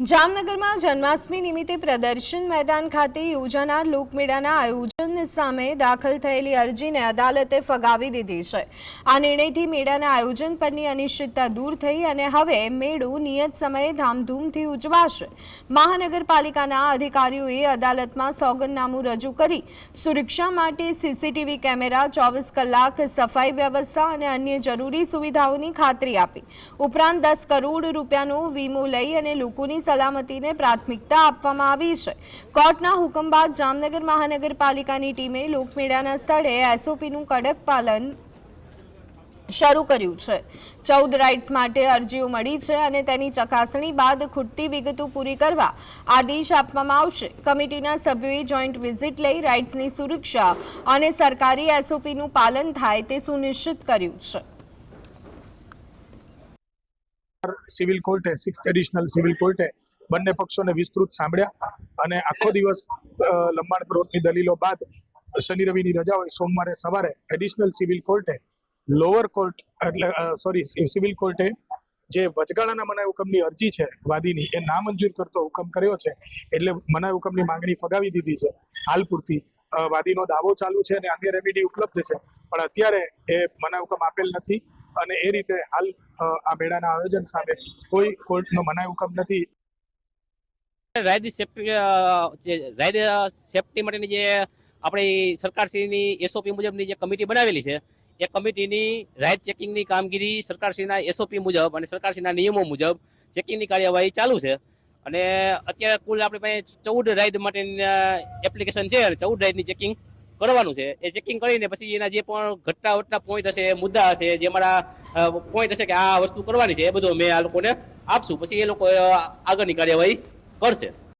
જામનગરમાં જન્માષ્ટમી નિમિત્તે પ્રદર્શન મેદાન ખાતે યોજાનાર લોકમેળાના આયોજન સામે દાખલ થયેલી અરજીને અદાલતે ફગાવી દીધી છે. આ નિર્ણયથી મેળાના આયોજન પરની અનિશ્ચિતતા દૂર થઈ અને હવે મેળો નિયત સમયે ધામધૂમથી ઉજવાશે. મહાનગરપાલિકાના અધિકારીઓએ અદાલતમાં સોગંદનામું રજૂ કરી સુરક્ષા માટે સીસીટીવી કેમેરા, ચોવીસ કલાક સફાઈ વ્યવસ્થા અને અન્ય જરૂરી સુવિધાઓની ખાતરી આપી. ઉપરાંત દસ કરોડ રૂપિયાનો વીમો લઈ અને લોકોની સલામતીને પ્રાથમિકતા આપવામાં આવી છે. કોર્ટના હુકમ બાદ જામનગર મહાનગરપાલિકાની ટીમે લોકમેળાના સ્થળે એસઓપીનું કડક પાલન શરૂ કર્યું છે. ચૌદ રાઇડ્સ માટે અરજીઓ મળી છે અને તેની ચકાસણી બાદ ખૂટતી વિગતો પૂરી કરવા આદેશ આપવામાં આવશે. કમિટીના સભ્યોએ જોઈન્ટ વિઝિટ લઈ રાઇડ્સની સુરક્ષા અને સરકારી એસઓપીનું પાલન થાય તે સુનિશ્ચિત કર્યું છે. સિવિલ કોર્ટે સિક્સ એડિશનલ સિવિલ કોર્ટે બંને પક્ષોને વિસ્તૃત સાંભળ્યા અને આખો દિવસ લંબાણ લંબાણપૂર્વકની દલીલો બાદ શનિ રવિની રજા હોય, સોમવારે સવારે એડિશનલ સિવિલ કોર્ટે લોઅર કોર્ટ એટલે સોરી સિવિલ કોર્ટે જે વચગાળાના મનાય હુકમની અરજી છે, વાદીની, એ નામંજૂર કરતો હુકમ કર્યો છે, એટલે મનાય હુકમની માંગણી ફગાવી દીધી છે, હાલ પૂરતી વાદીનો દાવો ચાલુ છે અને અન્ય રેમેડી ઉપલબ્ધ છે, પણ અત્યારે એ મનાય હુકમ આપેલ નથી. અને એ રીતે હાલ આ મેળાના આયોજન સામે કોઈ કોર્ટનો મનાય હુકમ નથી. રાયદ સેફ્ટી માટેની જે આપણી સરકારશ્રીની એસઓપી મુજબની જે કમિટી બનાવેલી છે, એ કમિટીની રાયદ ચેકિંગની કામગીરી સરકારશ્રીના એસઓપી મુજબ અને સરકારશ્રીના નિયમો મુજબ ચેકિંગની કાર્યવાહી ચાલુ છે. અને અત્યારે કુલ આપણી પાસે ચૌદ રાઇડ માટેની એપ્લિકેશન છે અને ચૌદ રાઇડની ચેકિંગ કરવાનું છે. એ ચેકિંગ કરીને પછી એના જે પણ ઘટના વટના પોઈન્ટ હશે, મુદ્દા હશે, જે મારા પોઈન્ટ હશે કે આ વસ્તુ કરવાની છે, એ બધું મેં આ લોકોને આપશું. પછી એ લોકો આગળની કાર્યવાહી કરશે.